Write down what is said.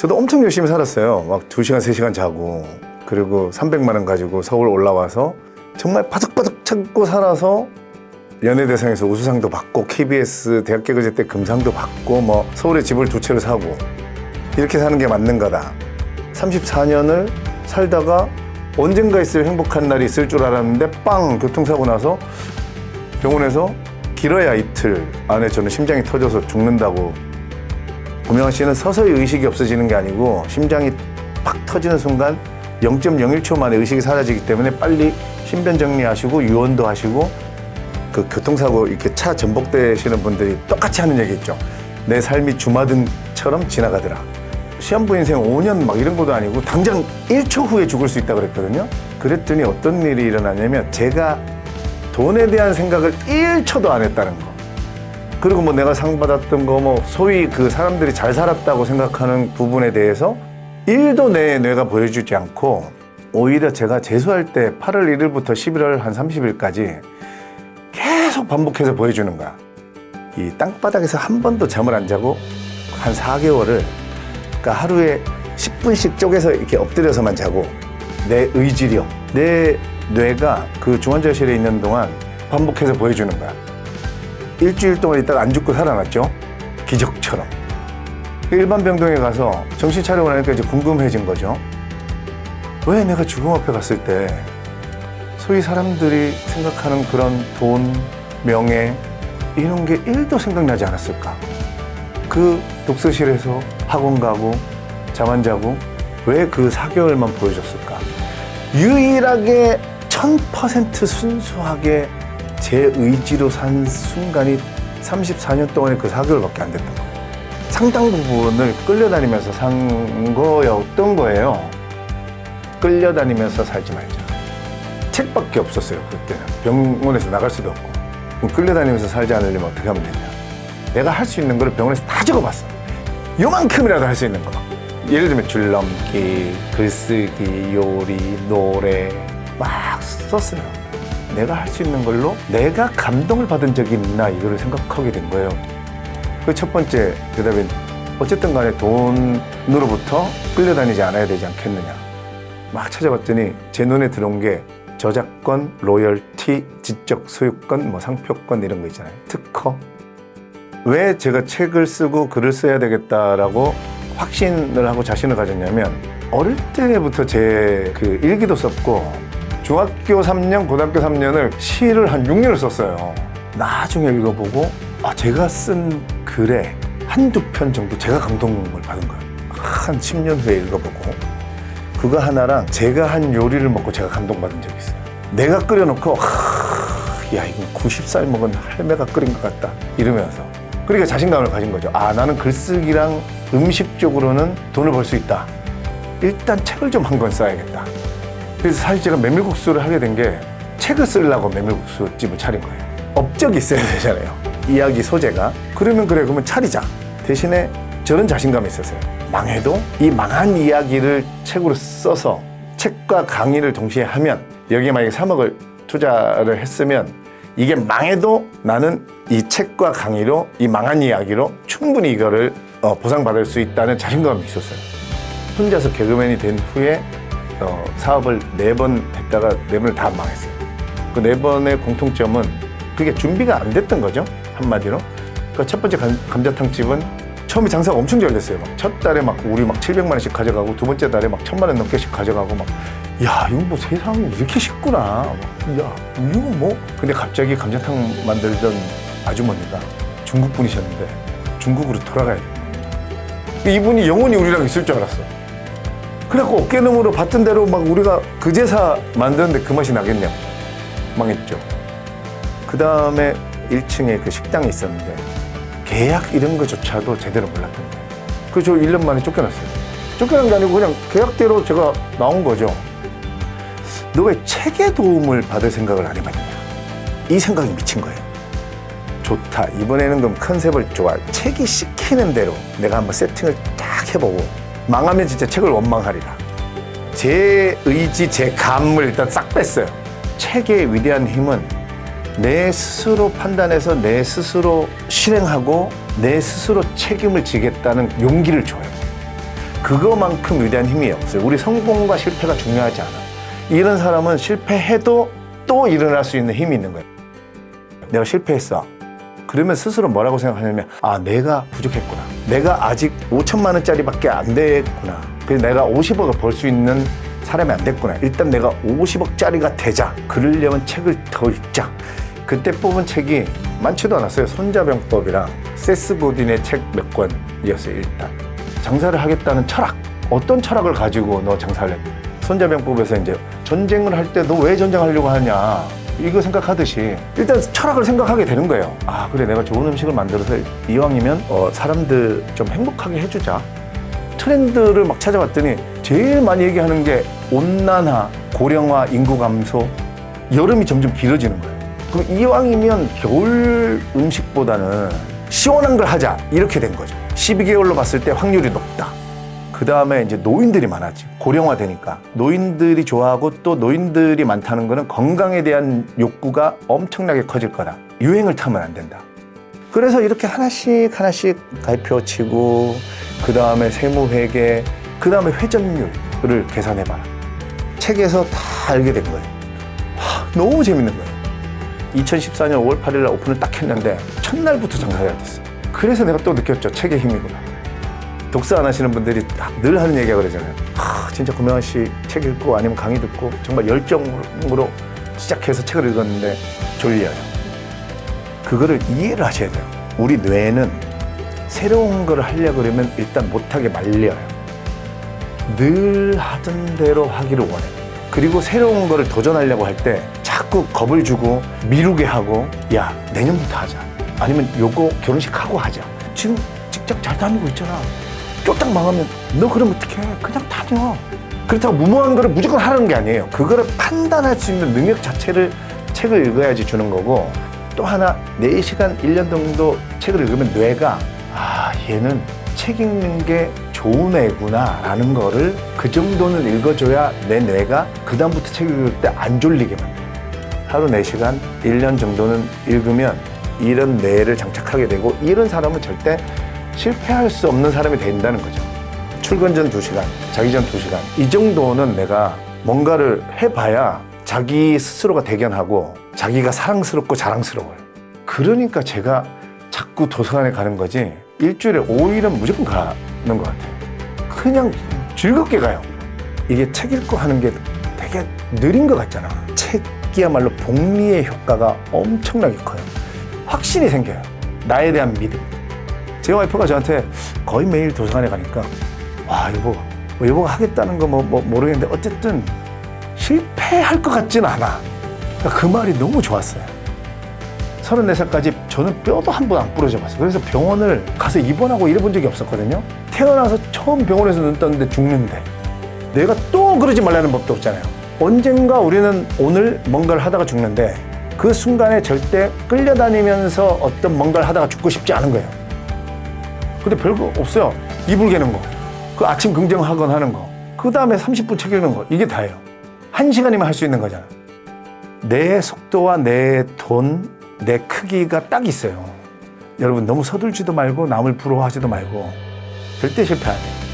저도 엄청 열심히 살았어요. 막 2시간, 3시간 자고 그리고 300만 원 가지고 서울 올라와서 정말 바득바득 찾고 살아서 연예대상에서 우수상도 받고 KBS 대학 개그제 때 금상도 받고 뭐 서울에 집을 두 채를 사고 이렇게 사는 게 맞는 거다. 34년을 살다가 언젠가 있을 행복한 날이 있을 줄 알았는데 빵 교통사고 나서 병원에서 길어야 이틀 안에 저는 심장이 터져서 죽는다고 고명환 씨는 서서히 의식이 없어지는 게 아니고 심장이 팍 터지는 순간 0.01초 만에 의식이 사라지기 때문에 빨리 신변 정리하시고 유언도 하시고 그 교통사고 이렇게 차 전복되시는 분들이 똑같이 하는 얘기 있죠. 내 삶이 주마등처럼 지나가더라. 시한부 인생 5년 막 이런 것도 아니고 당장 1초 후에 죽을 수 있다 그랬거든요. 그랬더니 어떤 일이 일어나냐면 제가 돈에 대한 생각을 1초도 안 했다는 거. 그리고 뭐 내가 상 받았던 거 뭐 소위 그 사람들이 잘 살았다고 생각하는 부분에 대해서 1도 내 뇌가 보여주지 않고 오히려 제가 재수할 때 8월 1일부터 11월 한 30일까지 계속 반복해서 보여주는 거야. 이 땅바닥에서 한 번도 잠을 안 자고 한 4개월을 그러니까 하루에 10분씩 쪼개서 이렇게 엎드려서만 자고 내 의지력, 내 뇌가 그 중환자실에 있는 동안 반복해서 보여주는 거야. 일주일 동안 있다가 안 죽고 살아났죠. 기적처럼. 일반 병동에 가서 정신 차리고 나니까 이제 궁금해진 거죠. 왜 내가 죽음 앞에 갔을 때 소위 사람들이 생각하는 그런 돈, 명예 이런 게 1도 생각나지 않았을까? 그 독서실에서 학원 가고 잠안 자고 왜 그 4개월만 보여줬을까? 유일하게 1000% 순수하게 제 의지로 산 순간이 34년 동안의 그 4개월밖에 안 됐던 거예요. 상당 부분을 끌려다니면서 산 거였던 거예요. 끌려다니면서 살지 말자. 책밖에 없었어요, 그때는. 병원에서 나갈 수도 없고. 그럼 끌려다니면서 살지 않으려면 어떻게 하면 되냐. 내가 할 수 있는 거를 병원에서 다 적어봤어. 요만큼이라도 할 수 있는 거. 예를 들면 줄넘기, 글쓰기, 요리, 노래 막 썼어요. 내가 할 수 있는 걸로 내가 감동을 받은 적이 있나 이거를 생각하게 된 거예요. 그 첫 번째 대답은 어쨌든 간에 돈으로부터 끌려다니지 않아야 되지 않겠느냐. 막 찾아봤더니 제 눈에 들어온 게 저작권, 로열티, 지적 소유권, 뭐 상표권 이런 거 있잖아요. 특허. 왜 제가 책을 쓰고 글을 써야 되겠다라고 확신을 하고 자신을 가졌냐면 어릴 때부터 제 그 일기도 썼고 중학교 3년, 고등학교 3년을 시를 한 6년을 썼어요. 나중에 읽어보고 아, 제가 쓴 글에 한두 편 정도 제가 감동을 받은 거예요. 한 10년 후에 읽어보고 그거 하나랑 제가 한 요리를 먹고 제가 감동받은 적이 있어요. 내가 끓여놓고 하, 야 이거 90살 먹은 할매가 끓인 것 같다 이러면서 그러니까 자신감을 가진 거죠. 아 나는 글쓰기랑 음식 쪽으로는 돈을 벌 수 있다. 일단 책을 좀 한 권 써야겠다. 그래서 사실 제가 메밀국수를 하게 된 게 책을 쓰려고 메밀국수 집을 차린 거예요. 업적이 있어야 되잖아요. 이야기 소재가. 그러면 그래, 그러면 차리자. 대신에 저는 자신감이 있었어요. 망해도 이 망한 이야기를 책으로 써서 책과 강의를 동시에 하면 여기에 만약에 3억을 투자를 했으면 이게 망해도 나는 이 책과 강의로 이 망한 이야기로 충분히 이거를 어, 보상받을 수 있다는 자신감이 있었어요. 혼자서 개그맨이 된 후에 어, 사업을 네 번 했다가 네 번을 다 망했어요. 그 네 번의 공통점은 그게 준비가 안 됐던 거죠. 한마디로. 그 첫 번째 감, 감자탕 집은 처음에 장사가 엄청 잘 됐어요. 막 첫 달에 막 우리 막 700만 원씩 가져가고 두 번째 달에 막 천만 원 넘게씩 가져가고 막 야, 이거 뭐 세상이 이렇게 쉽구나. 막, 야, 이거 뭐. 근데 갑자기 감자탕 만들던 아주머니가 중국 분이셨는데 중국으로 돌아가야 돼. 이분이 영원히 우리랑 있을 줄 알았어. 그래갖고 어깨너머로 봤던 대로 막 우리가 그제사 만드는데 그 맛이 나겠냐고. 망했죠. 그 다음에 1층에 그 식당이 있었는데 계약 이런 거조차도 제대로 몰랐던 거예요. 그래서 저 1년 만에 쫓겨났어요. 쫓겨난 게 아니고 그냥 계약대로 제가 나온 거죠. 너 왜 책의 도움을 받을 생각을 안 해봤냐? 이 생각이 미친 거예요. 좋다. 이번에는 그럼 컨셉을 좋아. 책이 시키는 대로 내가 한번 세팅을 딱 해보고 망하면 진짜 책을 원망하리라. 제 의지, 제 감을 일단 싹 뺐어요. 책의 위대한 힘은 내 스스로 판단해서 내 스스로 실행하고 내 스스로 책임을 지겠다는 용기를 줘요. 그거만큼 위대한 힘이 없어요. 우리 성공과 실패가 중요하지 않아. 이런 사람은 실패해도 또 일어날 수 있는 힘이 있는 거예요. 내가 실패했어. 그러면 스스로 뭐라고 생각하냐면 아 내가 부족했구나. 내가 아직 5천만 원짜리밖에 안 됐구나. 그래서 내가 50억을 벌 수 있는 사람이 안 됐구나. 일단 내가 50억짜리가 되자. 그러려면 책을 더 읽자. 그때 뽑은 책이 많지도 않았어요. 손자병법이랑 세스 고딘의 책 몇 권이었어요. 일단 장사를 하겠다는 철학. 어떤 철학을 가지고 너 장사를 했? 손자병법에서 이제 전쟁을 할 때 너 왜 전쟁하려고 하냐. 이거 생각하듯이 일단 철학을 생각하게 되는 거예요. 아 그래 내가 좋은 음식을 만들어서 이왕이면 어, 사람들 좀 행복하게 해주자. 트렌드를 막 찾아봤더니 제일 많이 얘기하는 게 온난화, 고령화, 인구 감소, 여름이 점점 길어지는 거예요. 그럼 이왕이면 겨울 음식보다는 시원한 걸 하자 이렇게 된 거죠. 12개월로 봤을 때 확률이 높다. 그 다음에 이제 노인들이 많아지 고령화 되니까 노인들이 좋아하고 또 노인들이 많다는 거는 건강에 대한 욕구가 엄청나게 커질 거다. 유행을 타면 안 된다. 그래서 이렇게 하나씩 하나씩 가입표 치고 그 다음에 세무회계 그 다음에 회전율을 계산해봐라. 책에서 다 알게 된 거예요. 하, 너무 재밌는 거예요. 2014년 5월 8일 날 오픈을 딱 했는데 첫날부터 장사가 잘 됐어요. 그래서 내가 또 느꼈죠. 책의 힘이구나. 독서 안 하시는 분들이 늘 하는 얘기가 그러잖아요. 하, 진짜 고명환 씨 책 읽고 아니면 강의 듣고 정말 열정으로 시작해서 책을 읽었는데 졸려요. 그거를 이해를 하셔야 돼요. 우리 뇌는 새로운 걸 하려고 그러면 일단 못하게 말려요. 늘 하던 대로 하기를 원해. 그리고 새로운 거를 도전하려고 할 때 자꾸 겁을 주고 미루게 하고 야 내년부터 하자. 아니면 요거 결혼식 하고 하자. 지금 직장 잘 다니고 있잖아. 쫄딱 망하면 너 그러면 어떡해. 그냥 다녀. 그렇다고 무모한 거를 무조건 하라는 게 아니에요. 그거를 판단할 수 있는 능력 자체를 책을 읽어야지 주는 거고 또 하나 4시간, 1년 정도 책을 읽으면 뇌가 아, 얘는 책 읽는 게 좋은 애구나 라는 거를 그 정도는 읽어줘야 내 뇌가 그다음부터 책 읽을 때 안 졸리게 만들어요. 하루 4시간, 1년 정도는 읽으면 이런 뇌를 장착하게 되고 이런 사람은 절대 실패할 수 없는 사람이 된다는 거죠. 출근 전 2시간, 자기 전 2시간. 이 정도는 내가 뭔가를 해봐야 자기 스스로가 대견하고 자기가 사랑스럽고 자랑스러워요. 그러니까 제가 자꾸 도서관에 가는 거지 일주일에 5일은 무조건 가는 것 같아요. 그냥 즐겁게 가요. 이게 책 읽고 하는 게 되게 느린 것 같잖아. 책이야말로 복리의 효과가 엄청나게 커요. 확신이 생겨요. 나에 대한 믿음. 제 와이프가 저한테 거의 매일 도서관에 가니까 와 여보 뭐 여보가 하겠다는 거뭐 모르겠는데 어쨌든 실패할 것 같진 않아. 그러니까 그 말이 너무 좋았어요. 34살까지 저는 뼈도 한 번 안 부러져 봤어요. 그래서 병원을 가서 입원하고 이래 본 적이 없었거든요. 태어나서 처음 병원에서 눈 떴는데 죽는데 내가 또 그러지 말라는 법도 없잖아요. 언젠가 우리는 오늘 뭔가를 하다가 죽는데 그 순간에 절대 끌려다니면서 어떤 뭔가를 하다가 죽고 싶지 않은 거예요. 근데 별거 없어요. 이불 개는 거. 그 아침 긍정 학원 하는 거. 그 다음에 30분 책 읽는 거. 이게 다예요. 한 시간이면 할 수 있는 거잖아. 내 속도와 내 돈, 내 크기가 딱 있어요. 여러분 너무 서둘지도 말고 남을 부러워하지도 말고 절대 실패 안 해요.